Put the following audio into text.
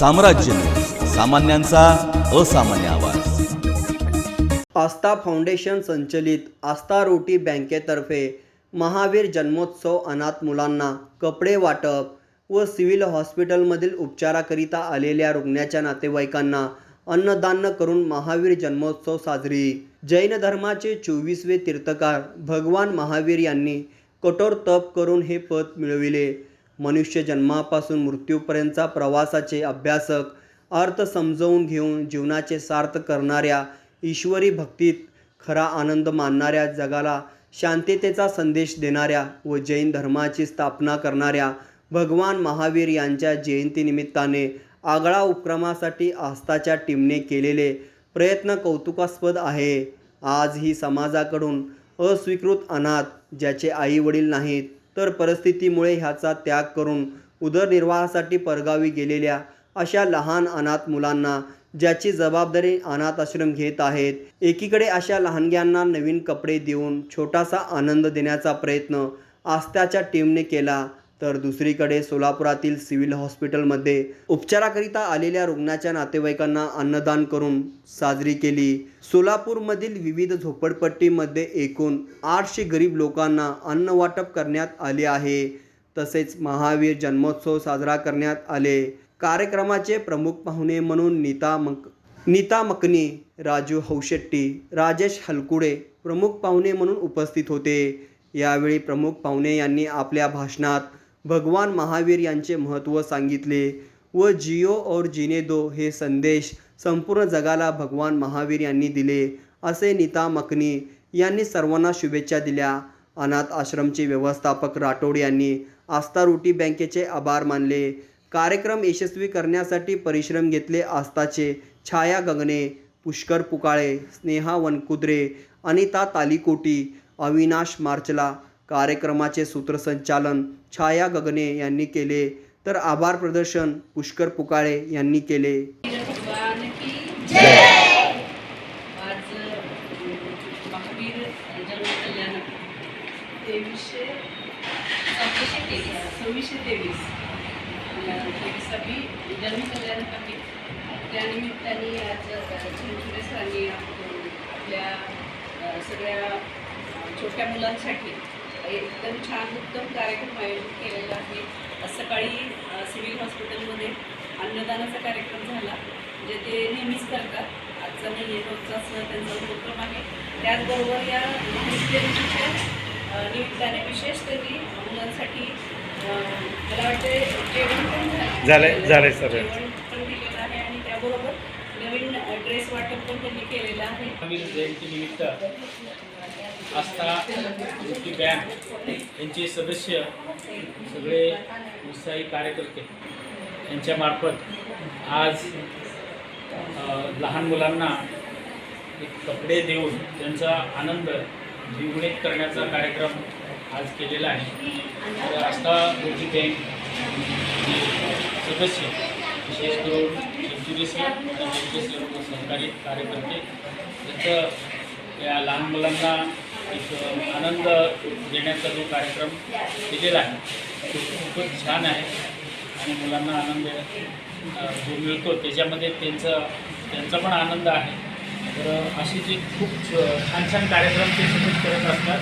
साम्राज्य. सामान्यांचा असामान्य आवाज. आस्था फाउंडेशन संचलित आस्था रोटी बँकेतर्फे महावीर जन्मोत्सव अनाथ मुलांना कपडे वाटप व सिव्हिल हॉस्पिटलमधील उपचाराकरिता आलेल्या रुग्णाच्या नातेवाईकांना अन्नदान करून महावीर जन्मोत्सव साजरी. जैन धर्माचे चोवीसवे तीर्थकार भगवान महावीर यांनी कठोर तप करून हे पद मिळविले. मनुष्य जन्मापासून मृत्यूपर्यंतचा प्रवासाचे अभ्यासक अर्थ समजवून घेऊन जीवनाचे सार्थ करणाऱ्या ईश्वरी भक्तीत खरा आनंद मानणाऱ्या जगाला शांततेचा संदेश देणाऱ्या व जैन धर्माची स्थापना करणाऱ्या भगवान महावीर यांच्या जयंतीनिमित्ताने आगळा उपक्रमासाठी आस्थाच्या टीमने केलेले प्रयत्न कौतुकास्पद आहे. आज ही समाजाकडून अस्वीकृत अनाथ ज्याचे आई वडील नाहीत तर परिस्थितीमुळे ह्याचा त्याग करून उदरनिर्वाहासाठी परगावी गेलेल्या अशा लहान अनाथ मुलांना ज्याची जबाबदारी अनाथ आश्रम घेत आहेत एकीकडे अशा लहानग्यांना नवीन कपडे देऊन छोटासा आनंद देण्याचा प्रयत्न आस्थाच्या टीमने केला तर दुसरीकडे सोलापुरातील सिव्हिल हॉस्पिटलमध्ये उपचाराकरिता आलेल्या रुग्णाच्या नातेवाईकांना अन्नदान करून साजरी केली. सोलापूरमधील विविध झोपडपट्टीमध्ये एकूण आठशे गरीब लोकांना अन्न वाटप करण्यात आले आहे. तसेच महावीर जन्मोत्सव साजरा करण्यात आले. कार्यक्रमाचे प्रमुख पाहुणे म्हणून नीता मक नीता मकनी राजू हौशेट्टी राजेश हलकुडे प्रमुख पाहुणे म्हणून उपस्थित होते. यावेळी प्रमुख पाहुणे यांनी आपल्या भाषणात भगवान महावीर यांचे महत्त्व सांगितले व जिओ और जिने दो हे संदेश संपूर्ण जगाला भगवान महावीर यांनी दिले असे नीता मकनी यांनी सर्वांना शुभेच्छा दिल्या. अनाथ आश्रमचे व्यवस्थापक राठोड यांनी आस्था रोटी बँकेचे आभार मानले. कार्यक्रम यशस्वी करण्यासाठी परिश्रम घेतले आस्थाचे छाया गगने पुष्कर पुकाळे स्नेहा वनकुद्रे अनिता तालिकोटी अविनाश मार्चला कार्यक्रमाचे सूत्रसंचालन छाया गगने यांनी केले. तर आभार प्रदर्शन पुष्कर पुकाळे यांनी केले. त्यानिमित्ताने आज सरांनी आपल्या सगळ्या छोट्या मुलांसाठी एकदम छान उत्तम कार्यक्रम आयोजित केलेला आहे. आज सकाळी सिव्हिल हॉस्पिटलमध्ये अन्नदानाचा कार्यक्रम झाला जे ते नेहमीच करतात. आजचा नाही आहे रोजचाच त्यांचा उपक्रम आहे. त्याचबरोबर या निमित्ताने विशेष त्यांनी मुलांसाठी मला वाटते जेवण पण झालं. झालंय सर. जेवण पण दिलेलं आहे आणि त्याबरोबर नवीन ड्रेस वाटप पण त्यांनी केलेलं आहे. जयंतीनिमित्त आस्था युती बँक यांचे सदस्य सगळे उत्साही कार्यकर्ते यांच्यामार्फत आज लहान मुलांना एक कपडे देऊन त्यांचा आनंद द्विगुणित करण्याचा कार्यक्रम आज केलेला आहे. तर आस्था युती बँक सदस्य विशेष करून सहकारी कार्यकर्ते त्यांचं या लहान मुलांना आनंद देण्याचा जो कार्यक्रम केलेला आहे तो खूपच छान आहे आणि मुलांना आनंद जो मिळतो त्याच्यामध्ये त्यांचं त्यांचा पण आनंद आहे. तर असे जे खूप छान छान कार्यक्रम ते सतत करत असतात.